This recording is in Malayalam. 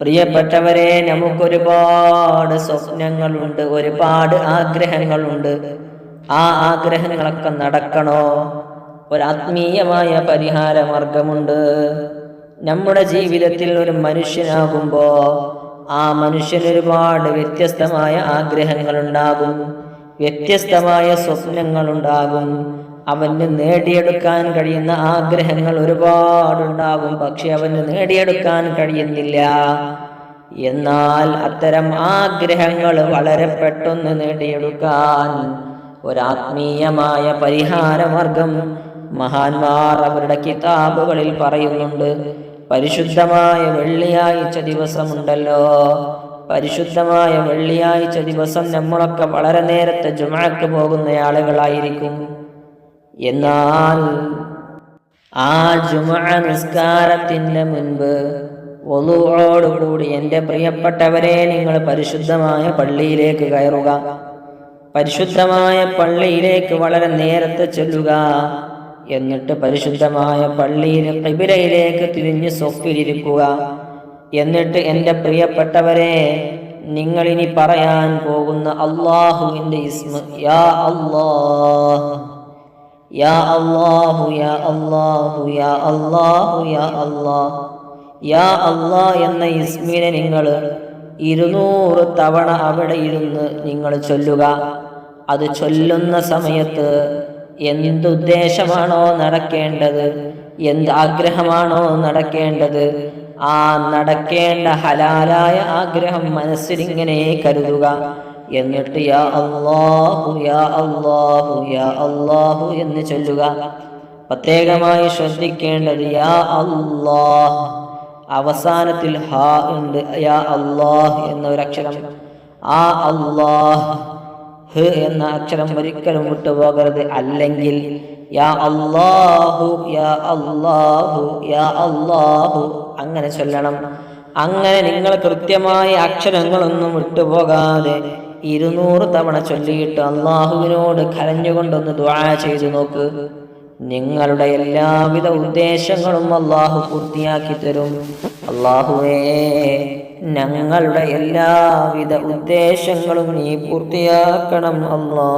പ്രിയപ്പെട്ടവരെ നമുക്കൊരുപാട് സ്വപ്നങ്ങളുണ്ട് ഒരുപാട് ആഗ്രഹങ്ങളുണ്ട്. ആ ആഗ്രഹങ്ങളൊക്കെ നടക്കണോ? ഒരാത്മീയമായ പരിഹാര മാർഗമുണ്ട് നമ്മുടെ ജീവിതത്തിൽ ഒരു മനുഷ്യനാകുമ്പോൾ ആ മനുഷ്യന് ഒരുപാട് വ്യത്യസ്തമായ ആഗ്രഹങ്ങളുണ്ടാകും വ്യത്യസ്തമായ സ്വപ്നങ്ങളുണ്ടാകും. അവന് നേടിയെടുക്കാൻ കഴിയുന്ന ആഗ്രഹങ്ങൾ ഒരുപാടുണ്ടാകും പക്ഷെ അവന് നേടിയെടുക്കാൻ കഴിയുന്നില്ല. എന്നാൽ അത്തരം ആഗ്രഹങ്ങൾ വളരെ പെട്ടെന്ന് നേടിയെടുക്കാൻ ഒരാത്മീയമായ പരിഹാരമാർഗം മഹാന്മാർ അവരുടെ കിതാബുകളിൽ പറയുന്നുണ്ട്. പരിശുദ്ധമായ വെള്ളിയാഴ്ച ദിവസമുണ്ടല്ലോ. പരിശുദ്ധമായ വെള്ളിയാഴ്ച ദിവസം നമ്മളൊക്കെ വളരെ നേരത്തെ ജുമാക്ക് പോകുന്ന ആളുകളായിരിക്കും. എന്നാൽ ആ ജുമ നിസ്കാരത്തിന്റെ മുൻപ് ഒതുവോടുകൂടി എന്റെ പ്രിയപ്പെട്ടവരെ നിങ്ങൾ പരിശുദ്ധമായ പള്ളിയിലേക്ക് കയറുക. പരിശുദ്ധമായ പള്ളിയിലേക്ക് വളരെ നേരത്തെ ചെല്ലുക. എന്നിട്ട് പരിശുദ്ധമായ പള്ളിയിൽ കിബിലയിലേക്ക് തിരിഞ്ഞ് സ്വപ്പിലിരിക്കുക എന്നിട്ട് എന്റെ പ്രിയപ്പെട്ടവരെ നിങ്ങളിനി പറയാൻ പോകുന്ന അള്ളാഹുവിന്റെ ഇസ്മ യാ അള്ളാഹ് യാ الله يا الله يا الله يا الله يا الله എന്ന ഇസ്മിനെ നിങ്ങൾ ഇരുന്നൂറ് തവണ അവിടെ ഇരുന്ന് നിങ്ങൾ ചൊല്ലുക. അത് ചൊല്ലുന്ന സമയത്ത് എന്തുദ്ദേശമാണോ നടക്കേണ്ടത് എന്ത് ആഗ്രഹമാണോ നടക്കേണ്ടത് ആ നടക്കേണ്ട ഹലാലായ ആഗ്രഹം മനസ്സിലിങ്ങനെ കരുതുക. എന്നിട്ട് യാ അള്ളാഹു യാ അള്ളാഹു യാ അള്ളാഹു എന്ന് ചൊല്ലുക. പ്രത്യേകമായി ശ്രദ്ധിക്കേണ്ടത് യാ അള്ളാഹ് അവസാനത്തിൽ ഹ ഉണ്ട് യാ അള്ളാഹ് എന്ന ഒരു അക്ഷരം ആ അള്ളാഹ് ഹ് എന്ന അക്ഷരം ഒരിക്കലും വിട്ടുപോകരുത് അല്ലെങ്കിൽ യാ അള്ളാഹു യാ അള്ളാഹു യാ അള്ളാഹു അങ്ങനെ ചൊല്ലണം. അങ്ങനെ നിങ്ങൾ കൃത്യമായ അക്ഷരങ്ങളൊന്നും വിട്ടുപോകാതെ ഇരുന്നൂറ് തവണ ചൊല്ലിയിട്ട് അള്ളാഹുവിനോട് കരഞ്ഞുകൊണ്ടൊന്ന് ദ്വാ ചെയ്തു നോക്ക്. നിങ്ങളുടെ എല്ലാവിധ ഉദ്ദേശങ്ങളും അള്ളാഹു പൂർത്തിയാക്കി തരും. അള്ളാഹുവേ ഞങ്ങളുടെ എല്ലാവിധ ഉദ്ദേശങ്ങളും നീ പൂർത്തിയാക്കണം അല്ലാ